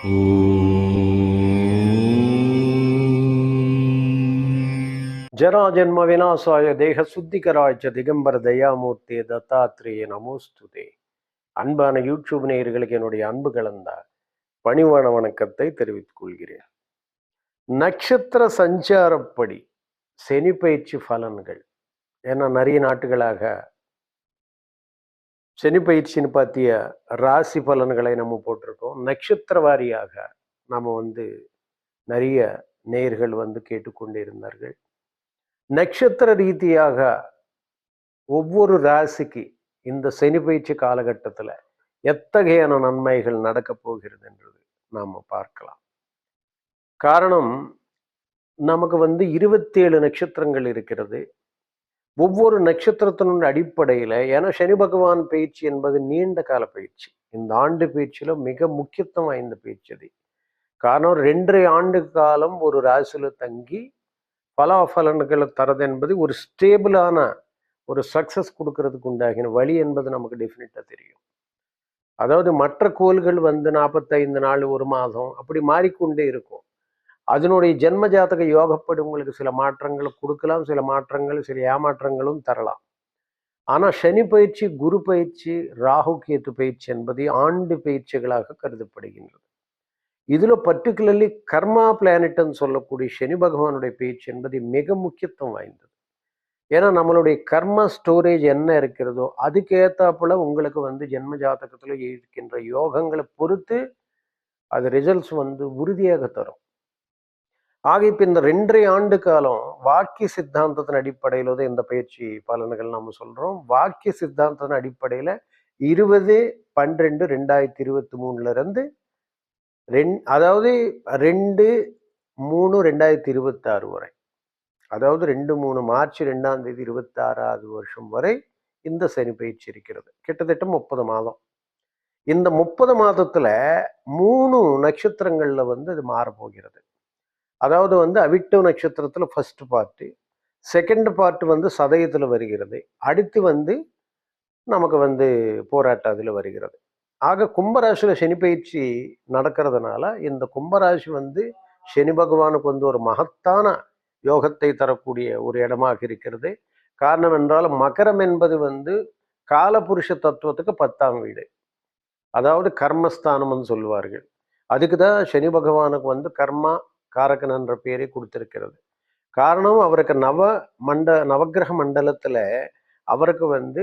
ஜராஜன்ம விநாசாய தேக சுத்திகராய்ச்ச திகம்பர தயாமூர்த்தி தத்தாத்ரேய நமோஸ்துதே அன்பான யூடியூப் நேயர்களுக்கு என்னுடைய அன்பு கலந்த பணிவான வணக்கத்தை தெரிவித்துக் கொள்கிறேன். நட்சத்திர சஞ்சாரப்படி சனி பயிற்சி பலன்கள். ஏன்னா நிறைய நாட்டுகளாக சனி பயிற்சின்னு பார்த்திய ராசி பலன்களை நம்ம போட்டிருக்கோம். நட்சத்திர வாரியாக நாம் வந்து நிறைய நேயர்கள் வந்து கேட்டுக்கொண்டிருந்தார்கள். நட்சத்திர ரீதியாக ஒவ்வொரு ராசிக்கு இந்த சனி பயிற்சி காலகட்டத்தில் எத்தகையான நன்மைகள் நடக்கப் போகிறது என்றது நாம் பார்க்கலாம். காரணம் நமக்கு வந்து இருபத்தேழு நட்சத்திரங்கள் இருக்கிறது. ஒவ்வொரு நட்சத்திரத்தினுடைய அடிப்படையில் ஏன்னா சனி பகவான் பயிற்சி என்பது நீண்ட கால பயிற்சி. இந்த ஆண்டு பயிற்சியில் மிக முக்கியத்துவம் வாய்ந்த பயிற்சி அது. காரணம் ரெண்டரை ஆண்டு காலம் ஒரு ராசியில் தங்கி பலாபலன்களை தரது என்பது ஒரு ஸ்டேபிளான ஒரு சக்சஸ் கொடுக்கறதுக்கு உண்டாகின வழி என்பது நமக்கு டெஃபினட்டாக தெரியும். அதாவது மற்ற கோள்கள் வந்து நாற்பத்தைந்து நாள் ஒரு மாதம் அப்படி மாறிக்கொண்டே இருக்கும். அதனுடைய ஜென்ம ஜாதக யோகப்படி உங்களுக்கு சில மாற்றங்களை கொடுக்கலாம் சில மாற்றங்கள் சில ஏமாற்றங்களும் தரலாம். ஆனால் சனி பயிற்சி குரு பயிற்சி ராகு கேத்து பயிற்சி என்பது ஆண்டு பயிற்சிகளாக கருதப்படுகின்றது. இதில் பர்டிகுலர்லி கர்மா பிளானட்னு சொல்லக்கூடிய சனி பகவானுடைய பயிற்சி என்பது மிக முக்கியத்துவம் வாய்ந்தது. ஏன்னா நம்மளுடைய கர்ம ஸ்டோரேஜ் என்ன இருக்கிறதோ அதுக்கேற்றாப்புல உங்களுக்கு வந்து ஜென்ம ஜாதகத்தில் இருக்கின்ற யோகங்களை பொறுத்து அது ரிசல்ட்ஸ் வந்து உறுதியாக தரும். ஆக இப்போ இந்த ரெண்டரை ஆண்டு காலம் வாக்கிய சித்தாந்தத்தின் அடிப்படையில் தான் இந்த பயிற்சி பலன்கள் நம்ம சொல்றோம். வாக்கிய சித்தாந்தத்தின் அடிப்படையில் இருபது பன்னிரெண்டு ரெண்டாயிரத்தி இருபத்தி மூணுல இருந்து ரெண் அதாவது ரெண்டு மூணு ரெண்டாயிரத்தி இருபத்தாறு வரை. அதாவது ரெண்டு மூணு மார்ச் ரெண்டாம் தேதி இருபத்தாறாவது வருஷம் வரை இந்த சனி பயிற்சி இருக்கிறது. கிட்டத்தட்ட முப்பது மாதம். இந்த முப்பது மாதத்துல மூணு நட்சத்திரங்கள்ல வந்து இது மாறப்போகிறது. அதாவது வந்து அவிட்ட நட்சத்திரத்தில் ஃபஸ்ட்டு பார்ட்டு செகண்ட் பார்ட் வந்து சதயத்தில் வருகிறது. அடுத்து வந்து நமக்கு வந்து போராட்டம் அதில் வருகிறது. ஆக கும்பராசியில் சனி பயிற்சி நடக்கிறதுனால இந்த கும்பராசி வந்து சனி பகவானுக்கு வந்து ஒரு மகத்தான யோகத்தை தரக்கூடிய ஒரு இடமாக இருக்கிறது. காரணம் என்றால் மகரம் என்பது வந்து காலபுருஷ தத்துவத்துக்கு பத்தாம் வீடு. அதாவது கர்மஸ்தானம்னு சொல்லுவார்கள். அதுக்கு தான் சனி பகவானுக்கு வந்து கர்மா காரகன் என்ற பெயரை கொடுத்திருக்கிறது. காரணம் அவருக்கு நவ மண்ட நவகிரக மண்டலத்தில் அவருக்கு வந்து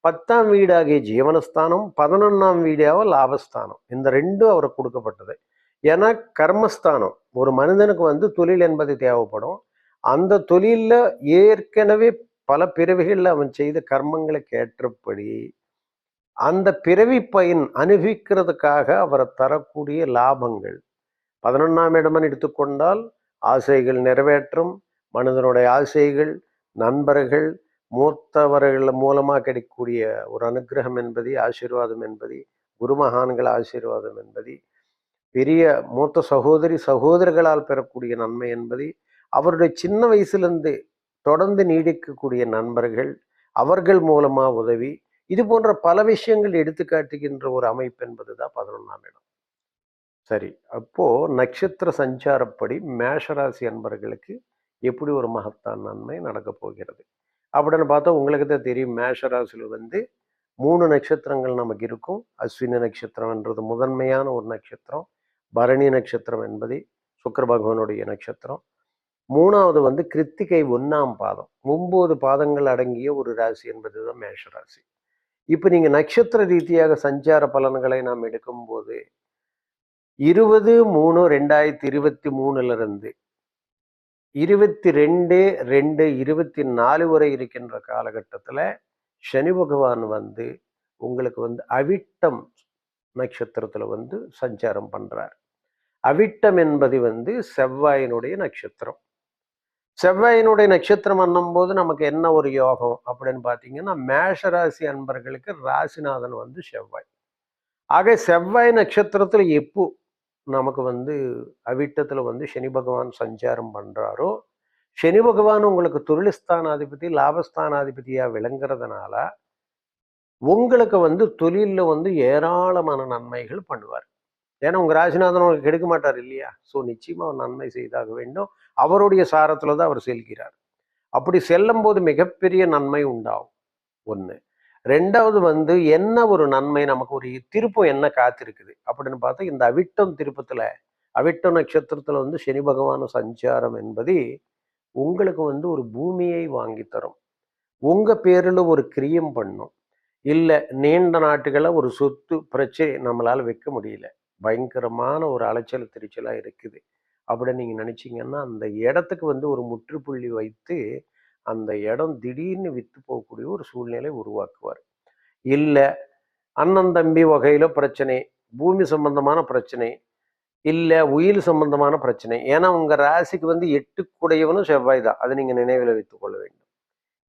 பத்தாம் வீடாகிய ஜீவனஸ்தானம் பதினொன்றாம் வீடாக லாபஸ்தானம். இந்த ரெண்டும் அவருக்கு கொடுக்கப்பட்டது. ஏன்னா கர்மஸ்தானம். ஒரு மனிதனுக்கு வந்து தொழில் என்பது தேவைப்படும். அந்த தொழிலில் ஏற்கனவே பல பிறவிகளில் அவன் செய்த கர்மங்களுக்கு ஏற்றபடி அந்த பிறவி பயன் அனுபவிக்கிறதுக்காக அவரை தரக்கூடிய லாபங்கள் பதினொன்றாம் இடமன் எடுத்துக்கொண்டால் ஆசைகள் நிறைவேற்றும். மனிதனுடைய ஆசைகள் நண்பர்கள் மூத்தவர்கள் மூலமாக கிடைக்கக்கூடிய ஒரு அனுகிரகம் என்பது ஆசீர்வாதம் என்பது குருமகான்கள் ஆசீர்வாதம் என்பது பெரிய மூத்த சகோதரி சகோதரர்களால் பெறக்கூடிய நன்மை என்பது அவருடைய சின்ன வயசுலேருந்து தொடர்ந்து நீடிக்கக்கூடிய நண்பர்கள் அவர்கள் மூலமா உதவி இது போன்ற பல விஷயங்கள் எடுத்துக்காட்டுகின்ற ஒரு அமைப்பு என்பது தான் பதினொன்றாம் இடம். சரி. அப்போது நட்சத்திர சஞ்சாரப்படி மேஷராசி அன்பர்களுக்கு எப்படி ஒரு மகத்தான் நன்மை நடக்க போகிறது? அப்படின்னு பார்த்தா உங்களுக்கு தான் தெரியும். மேஷராசியில் வந்து மூணு நட்சத்திரங்கள் நமக்கு இருக்கும். அஸ்வினி நட்சத்திரம்ன்றது முதன்மையான ஒரு நட்சத்திரம். பரணி நட்சத்திரம் என்பது சுக்கர பகவானுடைய நட்சத்திரம். மூணாவது வந்து கிருத்திகை ஒன்றாம் பாதம். ஒம்பது பாதங்கள் அடங்கிய ஒரு ராசி என்பது தான் மேஷராசி. இப்போ நீங்கள் நட்சத்திர ரீதியாக சஞ்சார பலன்களை நாம் எடுக்கும்போது இருபது மூணு ரெண்டாயிரத்தி இருபத்தி மூணுலேருந்து இருபத்தி ரெண்டு ரெண்டு இருபத்தி நாலு வரை இருக்கின்ற காலகட்டத்தில் சனி பகவான் வந்து உங்களுக்கு வந்து அவிட்டம் நட்சத்திரத்தில் வந்து சஞ்சாரம் பண்ணுறார் அவிட்டம் என்பது வந்து செவ்வாயினுடைய நட்சத்திரம். செவ்வாயினுடைய நட்சத்திரம் போது நமக்கு என்ன ஒரு யோகம் அப்படின்னு பார்த்தீங்கன்னா மேஷராசி அன்பர்களுக்கு ராசிநாதன் வந்து செவ்வாய். ஆக செவ்வாய் நட்சத்திரத்தில் எப்போ நமக்கு வந்து அவிட்டத்தில் வந்து சனி பகவான் சஞ்சாரம் பண்ணுறாரோ சனி பகவான் உங்களுக்கு தொழில்ஸ்தானாதிபதி லாபஸ்தானாதிபதியாக விளங்குறதுனால உங்களுக்கு வந்து தொழிலில் வந்து ஏராளமான நன்மைகள் பண்ணுவார். ஏன்னா உங்க ராசிநாதன் உங்களுக்கு கெடுக்க மாட்டார் இல்லையா? ஸோ நிச்சயமா அவர் நன்மை செய்தாக வேண்டும். அவருடைய சாரத்தில் தான் அவர் செல்கிறார். அப்படி செல்லும் போது மிகப்பெரிய நன்மை உண்டாகும். ஒண்ணு. ரெண்டாவது வந்து என்ன ஒரு நன்மை நமக்கு ஒரு திருப்பம் என்ன காத்திருக்குது? அப்படின்னு பார்த்தா இந்த அவிட்டம் திருப்பத்தில் அவிட்டம் நட்சத்திரத்தில் வந்து சனி பகவான் சஞ்சாரம் என்பது உங்களுக்கு வந்து ஒரு பூமியை வாங்கி தரும். உங்கள் பேரில் ஒரு கிரியம் பண்ணும். இல்லை நீண்ட நாட்டுகளை ஒரு சொத்து பிரச்சனை நம்மளால் வைக்க முடியல. பயங்கரமான ஒரு அலைச்சல் திருச்சலாக இருக்குது. அப்படின்னு நீங்கள் நினச்சிங்கன்னா அந்த இடத்துக்கு வந்து ஒரு முற்றுப்புள்ளி வைத்து அந்த இடம் திடீர்னு விற்று போகக்கூடிய ஒரு சூழ்நிலை உருவாக்குவார். இல்லை அண்ணன் தம்பி வகையில் பிரச்சனை பூமி சம்பந்தமான பிரச்சனை இல்லை உயிர் சம்பந்தமான பிரச்சனை. ஏன்னா உங்கள் ராசிக்கு வந்து எட்டுக்குடையவனும் செவ்வாய் தான். அதை நீங்கள் நினைவில் வைத்துக் கொள்ள வேண்டும்.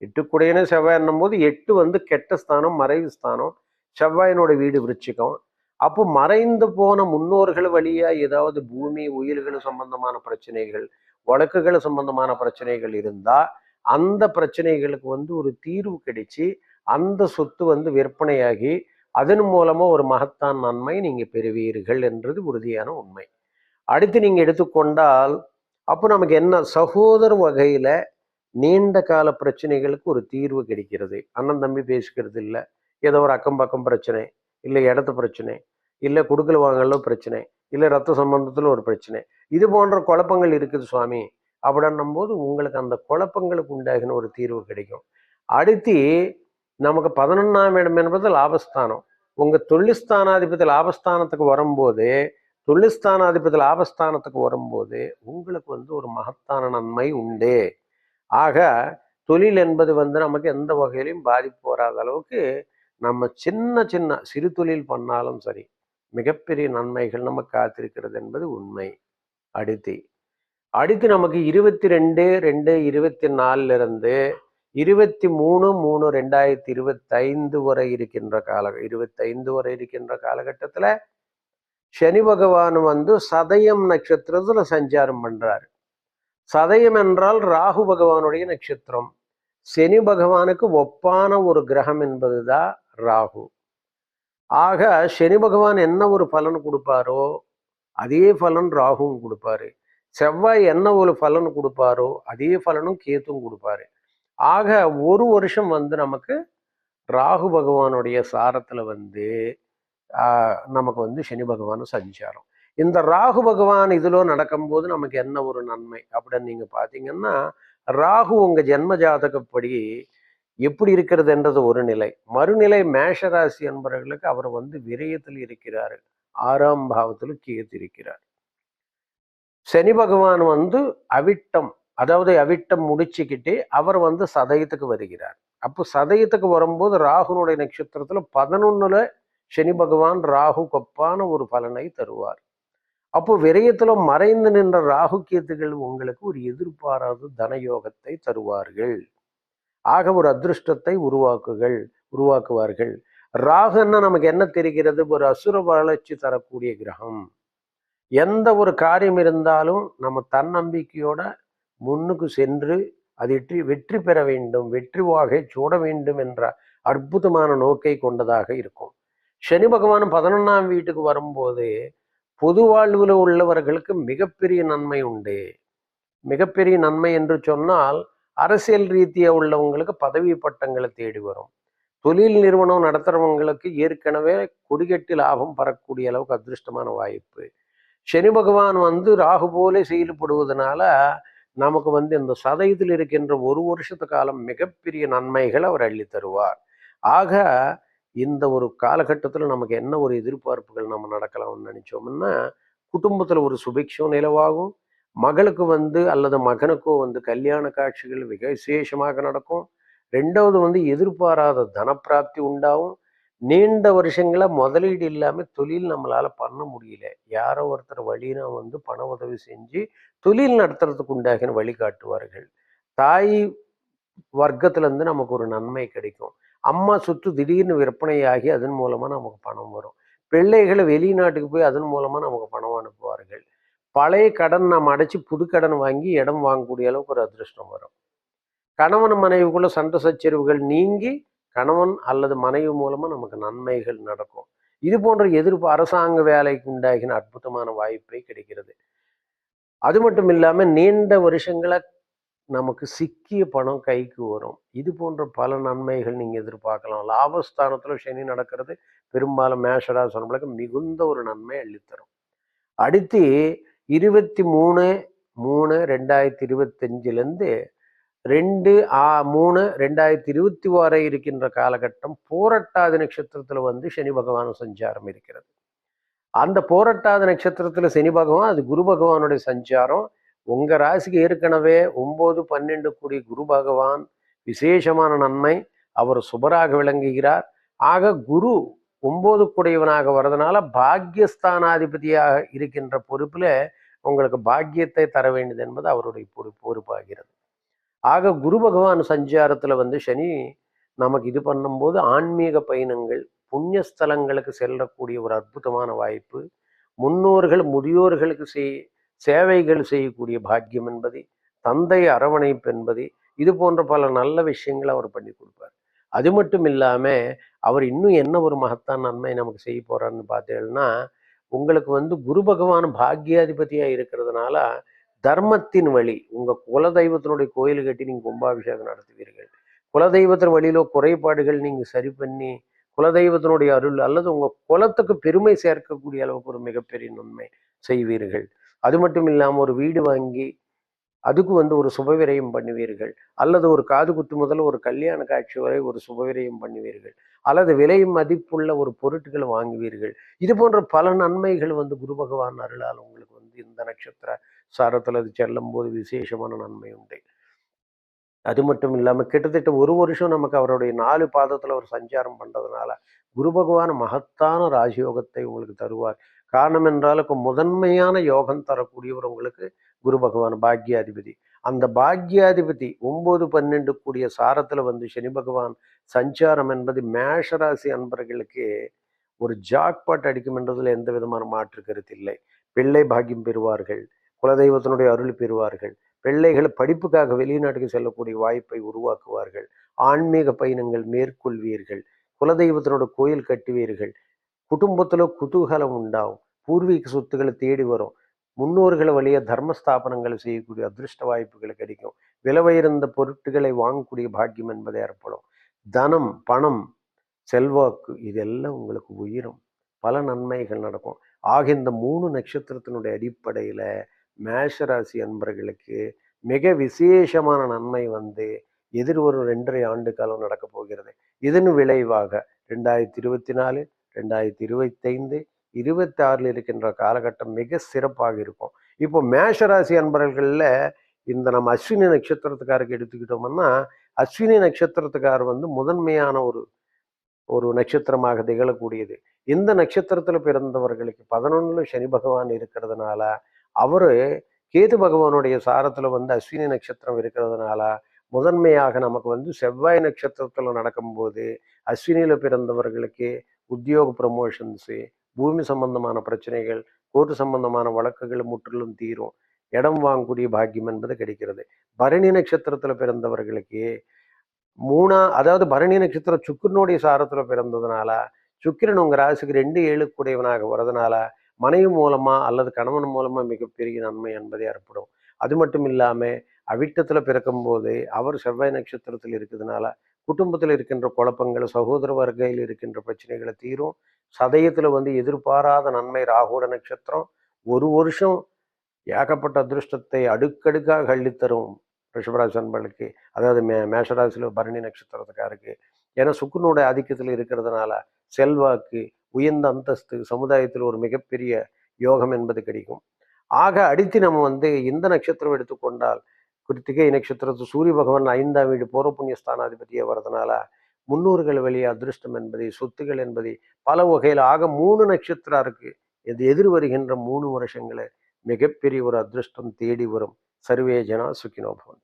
எட்டுக்குடையனும் செவ்வாய் போது எட்டு வந்து கெட்ட ஸ்தானம் மறைவு ஸ்தானம் செவ்வாயினோட வீடு விரிச்சிக்கும் அப்போ மறைந்து போன முன்னோர்கள் வழியா ஏதாவது பூமி உயிர்கள் சம்பந்தமான பிரச்சனைகள் வழக்குகள் சம்பந்தமான பிரச்சனைகள் இருந்தால் அந்த பிரச்சனைகளுக்கு வந்து ஒரு தீர்வு கிடைச்சி அந்த சொத்து வந்து விற்பனையாகி அதன் மூலமாக ஒரு மகத்தான் நன்மை நீங்கள் பெறுவீர்கள் என்றது உறுதியான உண்மை. அடுத்து நீங்கள் எடுத்துக்கொண்டால் அப்போ நமக்கு என்ன சகோதர வகையில் நீண்ட கால பிரச்சனைகளுக்கு ஒரு தீர்வு கிடைக்கிறது. அண்ணன் தம்பி பேசிக்கிறது இல்லை. ஏதோ ஒரு அக்கம் பக்கம் பிரச்சனை இல்லை இடத்து பிரச்சனை இல்லை குடுக்கல் வாங்கல பிரச்சனை இல்லை ரத்த சம்பந்தத்தில் ஒரு பிரச்சனை. இது போன்ற குழப்பங்கள் இருக்குது சுவாமி. அப்படின்னும் போது உங்களுக்கு அந்த குழப்பங்களுக்கு உண்டாகின ஒரு தீர்வு கிடைக்கும். அடுத்து நமக்கு பதினொன்றாம் இடம் என்பது லாபஸ்தானம். உங்கள் தொழில்ஸ்தானாதிபதி லாபஸ்தானத்துக்கு வரும்போது தொழில்ஸ்தானாதிபதி லாபஸ்தானத்துக்கு வரும்போது உங்களுக்கு வந்து ஒரு மகத்தான நன்மை உண்டு. ஆக தொழில் என்பது வந்து நமக்கு எந்த வகையிலையும் பாதிப்பு வராத அளவுக்கு நம்ம சின்ன சின்ன சிறு தொழில் பண்ணாலும் சரி மிகப்பெரிய நன்மைகள் நமக்கு காத்திருக்கிறது என்பது உண்மை. அடுத்து அடுத்து நமக்கு இருபத்தி ரெண்டு ரெண்டு இருபத்தி நாலுல இருந்து இருபத்தி மூணு மூணு ரெண்டாயிரத்தி இருபத்தைந்து வரை இருக்கின்ற கால இருபத்தைந்து வரை இருக்கின்ற காலகட்டத்துல சனி பகவான் வந்து சதயம் நட்சத்திரத்துல சஞ்சாரம் பண்றாரு. சதயம் என்றால் ராகு பகவானுடைய நட்சத்திரம். சனி பகவானுக்கு ஒப்பான ஒரு கிரகம் என்பதுதான் ராகு. ஆக சனி பகவான் என்ன ஒரு பலன் கொடுப்பாரோ அதே பலன் ராகுவும் கொடுப்பாரு. செவ்வாய் என்ன ஒரு பலன் கொடுப்பாரோ அதே பலனும் கேத்தும் கொடுப்பாரு. ஆக ஒரு வருஷம் வந்து நமக்கு ராகு பகவானுடைய சாரத்தில் வந்து நமக்கு வந்து சனி பகவானும் சஞ்சாரம். இந்த ராகு பகவான் இதில் நடக்கும்போது நமக்கு என்ன ஒரு நன்மை அப்படின்னு நீங்கள் பார்த்தீங்கன்னா ராகு உங்கள் ஜென்ம ஜாதகப்படி எப்படி இருக்கிறது என்றது ஒரு நிலை. மறுநிலை மேஷராசி என்பவர்களுக்கு அவர் வந்து விரயத்தில் இருக்கிறார். ஆறாம் பாவத்தில் கேத்து இருக்கிறார். சனி பகவான் வந்து அவிட்டம் அதாவது அவிட்டம் முடிச்சுக்கிட்டு அவர் வந்து சதயத்துக்கு வருகிறார். அப்போ சதயத்துக்கு வரும்போது ராகுனுடைய நட்சத்திரத்தில் பதினொன்னுல சனி பகவான் ராகு கொப்பான ஒரு பலனை தருவார். அப்போ விரயத்தில் மறைந்து நின்ற ராகு கேத்துகள் உங்களுக்கு ஒரு எதிர்பாராத தனயோகத்தை தருவார்கள். ஆக ஒரு அதிருஷ்டத்தை உருவாக்குகள் உருவாக்குவார்கள். ராகுன்னா நமக்கு என்ன தெரிகிறது? ஒரு அசுர வளர்ச்சி தரக்கூடிய கிரகம். எந்த ஒரு காரியம் இருந்தாலும் நம்ம தன்னம்பிக்கையோட முன்னுக்கு சென்று அது வெற்றி வெற்றி பெற வேண்டும் வெற்றி வாகை சூட வேண்டும் என்ற அற்புதமான நோக்கை கொண்டதாக இருக்கும். சனி பகவான் பதினொன்றாம் வீட்டுக்கு வரும்போது பொது வாழ்வில் உள்ளவர்களுக்கு மிகப்பெரிய நன்மை உண்டு. மிகப்பெரிய நன்மை என்று சொன்னால் அரசியல் ரீதியா உள்ளவங்களுக்கு பதவி பட்டங்களை தேடி வரும். தொழில் நிறுவனம் நடத்துறவங்களுக்கு ஏற்கனவே கொடிகட்டி லாபம் பெறக்கூடிய அளவுக்கு அதிர்ஷ்டமான வாய்ப்பு. சனி பகவான் வந்து ராகு போலே செயல்படுவதனால நமக்கு வந்து இந்த சதயத்தில் இருக்கின்ற ஒரு வருஷத்து காலம் மிகப்பெரிய நன்மைகளை அவர் அள்ளி தருவார். ஆக இந்த ஒரு காலகட்டத்தில் நமக்கு என்ன ஒரு எதிர்பார்ப்புகள் நம்ம நடக்கலாம்னு நினைச்சோம்னா குடும்பத்தில் ஒரு சுபிக்ஷம் நிலவாகும். மகளுக்கு வந்து அல்லது மகனுக்கோ வந்து கல்யாண காட்சிகள் மிக விசேஷமாக நடக்கும். ரெண்டாவது வந்து எதிர்பாராத தனப்பிராப்தி உண்டாகும். நீண்ட வருஷங்களை முதலீடு இல்லாமல் தொழில் நம்மளால் பண்ண முடியல. யாரோ ஒருத்தர் வழினா வந்து பண உதவி செஞ்சு தொழில் நடத்துறதுக்கு உண்டாகின வழிகாட்டுவார்கள். தாய் வர்க்கத்துலேருந்து நமக்கு ஒரு நன்மை கிடைக்கும். அம்மா சொத்து திடீர்னு விற்பனையாகி அதன் மூலமாக நமக்கு பணம் வரும். பிள்ளைகளை வெளிநாட்டுக்கு போய் அதன் மூலமாக நமக்கு பணம் அனுப்புவார்கள். பழைய கடன் நாம் அடைச்சி புது கடன் வாங்கி இடம் வாங்கக்கூடிய அளவுக்கு ஒரு அதிர்ஷ்டம் வரும். கணவன் மனைவிக்குள்ள சண்டை சச்சரவுகள் நீங்கி கணவன் அல்லது மனைவி மூலமாக நமக்கு நன்மைகள் நடக்கும். இது போன்ற எதிர்ப்பு அரசாங்க வேலைக்கு உண்டாகின அற்புதமான வாய்ப்பை கிடைக்கிறது. அது மட்டும் இல்லாமல் நீண்ட வருஷங்களை நமக்கு சிக்கிய பணம் கைக்கு வரும். இது போன்ற பல நன்மைகள் நீங்கள் எதிர்பார்க்கலாம். லாபஸ்தானத்தில் சனி நடக்கிறது பெரும்பாலும் மேஷராசனங்களுக்கு மிகுந்த ஒரு நன்மை அள்ளித்தரும். அடுத்து இருபத்தி மூணு மூணு ரெண்டாயிரத்தி இருபத்தஞ்சிலேருந்து ரெண்டு ஆ மூணு ரெண்டாயிரத்தி இருபத்தி வரை இருக்கின்ற காலகட்டம் போரட்டாதி நட்சத்திரத்தில் வந்து சனி பகவான் சஞ்சாரம் இருக்கிறது. அந்த போரட்டாத நட்சத்திரத்தில் சனி பகவான் அது குரு பகவானுடைய சஞ்சாரம். உங்கள் ராசிக்கு ஏற்கனவே ஒம்பது பன்னெண்டு கூடிய குரு பகவான் விசேஷமான நன்மை அவர் சுபராக விளங்குகிறார். ஆக குரு ஒம்பது கூடியவனாக வர்றதுனால பாக்கியஸ்தானாதிபதியாக இருக்கின்ற பொறுப்பில் உங்களுக்கு பாக்கியத்தை தர வேண்டியது என்பது அவருடைய பொறுப்பு பொறுப்பாகிறது. ஆக குரு பகவான் சஞ்சாரத்தில் வந்து சனி நமக்கு இது பண்ணும்போது ஆன்மீக பயணங்கள் புண்ணியஸ்தலங்களுக்கு செல்லக்கூடிய ஒரு அற்புதமான வாய்ப்பு. முன்னோர்கள் முதியோர்களுக்கு செய் சேவைகள் செய்யக்கூடிய பாக்கியம் என்பது தந்தை அரவணைப்பு என்பது இது போன்ற பல நல்ல விஷயங்களை அவர் பண்ணி கொடுப்பார். அது மட்டும் இல்லாமல் அவர் இன்னும் என்ன ஒரு மகத்தான் நன்மை நமக்கு செய்ய போகிறான்னு பார்த்தீங்கன்னா உங்களுக்கு வந்து குரு பகவான் பாக்யாதிபதியாக இருக்கிறதுனால தர்மத்தின் வழி உங்கள் குலதெய்வத்தினுடைய கோயில் கட்டி நீங்கள் கும்பாபிஷேகம் நடத்துவீர்கள். குலதெய்வத்தின் வழியில குறைபாடுகள் நீங்க சரி பண்ணி குலதெய்வத்தினுடைய அருள் அல்லது உங்கள் குலத்துக்கு பெருமை சேர்க்கக்கூடிய அளவுக்கு ஒரு மிகப்பெரிய நன்மை செய்வீர்கள். அது மட்டும் இல்லாமல் ஒரு வீடு வாங்கி அதுக்கு வந்து ஒரு சுபவிரயம் பண்ணுவீர்கள். அல்லது ஒரு காது குத்து முதல் ஒரு கல்யாண காட்சி வரை ஒரு சுபவிரயம் பண்ணுவீர்கள். அல்லது விலை மதிப்புள்ள ஒரு பொருட்களை வாங்குவீர்கள். இது போன்ற பல நன்மைகள் வந்து குரு பகவான் அருளால் உங்களுக்கு வந்து இந்த நட்சத்திர சாரத்தில் அது செல்லும் போது விசேஷமான நன்மை உண்டு. அது மட்டும் இல்லாம கிட்டத்தட்ட ஒரு வருஷம் நமக்கு அவருடைய நாலு பாதத்துல அவர் சஞ்சாரம் பண்றதுனால குரு பகவான் மகத்தான ராஜயோகத்தை உங்களுக்கு தருவார். காரணம் என்றால் முதன்மையான யோகம் தரக்கூடியவர் உங்களுக்கு குரு பகவான் பாக்யாதிபதி. அந்த பாக்யாதிபதி ஒன்பது பன்னெண்டு கூடிய சாரத்துல வந்து சனி பகவான் சஞ்சாரம் என்பது மேஷராசி அன்பர்களுக்கு ஒரு ஜாக்பாட் அடிக்கும் என்றதில் எந்த விதமான மாற்று கருத்து இல்லை. பிள்ளை பாக்கியம் பெறுவார்கள். குலதெய்வத்தினுடைய அருள் பெறுவார்கள். பிள்ளைகள் படிப்புக்காக வெளிநாட்டுக்கு செல்லக்கூடிய வாய்ப்பை உருவாக்குவார்கள். ஆன்மீக பயணங்கள் மேற்கொள்வீர்கள். குலதெய்வத்தினோட கோயில் கட்டுவீர்கள். குடும்பத்தில் குதூகலம் உண்டாகும். பூர்வீக சொத்துக்களை தேடி வரும். முன்னோர்களை வழியாக தர்மஸ்தாபனங்களை செய்யக்கூடிய அதிர்ஷ்ட வாய்ப்புகள் கிடைக்கும். விலவையிருந்த பொருட்களை வாங்கக்கூடிய பாக்கியம் என்பது ஏற்படும். தனம் பணம் செல்வாக்கு இதெல்லாம் உங்களுக்கு உயிரும். பல நன்மைகள் நடக்கும். ஆக இந்த மூணு நட்சத்திரத்தினுடைய அடிப்படையில் மேஷராசி அன்பர்களுக்கு மிக விசேஷமான நன்மை வந்து எதிர்வரும் ரெண்டரை ஆண்டு காலம் நடக்க போகிறது. இதன் விளைவாக ரெண்டாயிரத்தி இருபத்தி நாலு ரெண்டாயிரத்தி இருபத்தைந்து இருபத்தி ஆறில் இருக்கின்ற காலகட்டம் மிக சிறப்பாக இருக்கும். இப்போ மேஷராசி அன்பர்களில் இந்த நம்ம அஸ்வினி நட்சத்திரத்துக்காருக்கு எடுத்துக்கிட்டோம்னா அஸ்வினி நட்சத்திரத்துக்கார் வந்து முதன்மையான ஒரு ஒரு நட்சத்திரமாக திகழக்கூடியது. இந்த நட்சத்திரத்தில் பிறந்தவர்களுக்கு பதினொன்றில் சனி பகவான் இருக்கிறதுனால அவர் கேது பகவானுடைய சாரத்தில் வந்து அஸ்வினி நட்சத்திரம் இருக்கிறதுனால முதன்மையாக நமக்கு வந்து செவ்வாய் நட்சத்திரத்தில் நடக்கும்போது அஸ்வினியில் பிறந்தவர்களுக்கு உத்தியோக ப்ரமோஷன்ஸு பூமி சம்பந்தமான பிரச்சனைகள் கோர்ட்டு சம்பந்தமான வழக்குகள் முற்றிலும் தீரும். இடம் வாங்கக்கூடிய பாக்கியம் என்பது கிடைக்கிறது. பரணி நட்சத்திரத்தில் பிறந்தவர்களுக்கு மூணா அதாவது பரணி நட்சத்திரம் சுக்கரனுடைய சாரத்தில் பிறந்ததுனால சுக்கிரன் உங்க ராசிக்கு ரெண்டு ஏழுக்குடையவனாக வரதுனால மனைவி மூலமா அல்லது கணவன் மூலமா மிகப்பெரிய நன்மை என்பதை ஏற்படும். அது மட்டும் இல்லாம அவிட்டத்துல பிறக்கும்போது அவர் செவ்வாய் நட்சத்திரத்தில் இருக்கிறதுனால குடும்பத்தில் இருக்கின்ற குழப்பங்கள் சகோதர வர்க்கையில் இருக்கின்ற பிரச்சனைகளை தீரும். சதயத்துல வந்து எதிர்பாராத நன்மை ராகுட நட்சத்திரம் ஒரு வருஷம் ஏகப்பட்ட அதிருஷ்டத்தை அடுக்கடுக்காக அள்ளித்தரும் ரிஷபராசி அன்பர்களுக்கு. அதாவது மே மேஷராசியில் பரணி நட்சத்திரத்துக்காருக்கு. ஏன்னா சுக்குனோட ஆதிக்கத்தில் இருக்கிறதுனால செல்வாக்கு உயர்ந்த அந்தஸ்து சமுதாயத்தில் ஒரு மிகப்பெரிய யோகம் என்பது கிடைக்கும். ஆக அடுத்து நம்ம வந்து இந்த நட்சத்திரம் எடுத்துக்கொண்டால் கிருத்திகை நட்சத்திரத்து சூரிய பகவான் ஐந்தாம் வீடு போர புண்ணிய ஸ்தானாதிபதியே வரதுனால முன்னோர்கள் வெளியே அதிருஷ்டம் என்பதை சொத்துகள் என்பதை பல வகையில் ஆக மூணு நட்சத்திரம் இருக்கு. இது எதிர் வருகின்ற மூணு வருஷங்களை மிகப்பெரிய ஒரு அதிருஷ்டம் தேடி வரும். சர்வே ஜனா சுக்கினோபவன்